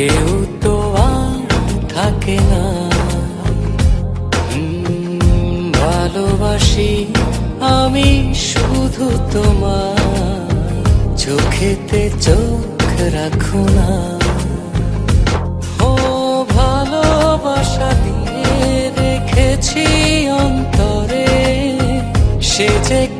কেউ তো থাকে না। ভালোবাসি আমি শুধু তোমার চোখেতে চোখ রাখো না। ও, ভালোবাসা দিয়ে সে যে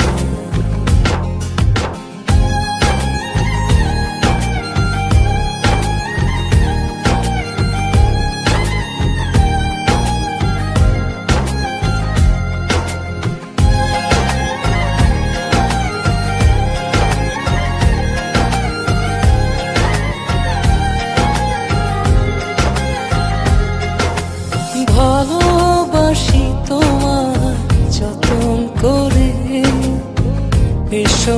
এসো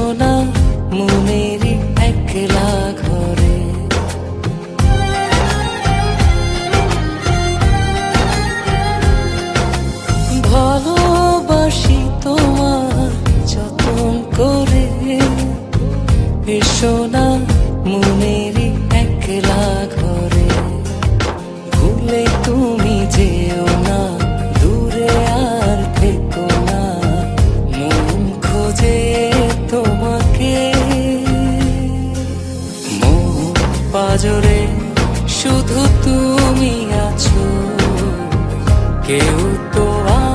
পাজরে শুধু তুমি আছো কেউ তো আর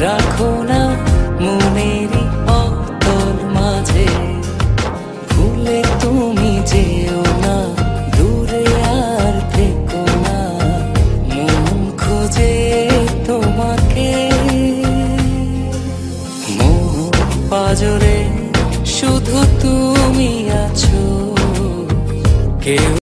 রাখো না মনের অন্তর মাঝে। ভুলে তুমি যেও না, দূরে আর থেকো না। মন খোঁজে তোমাকে। মন পাজরে শুধু তুমি আছো। কেউ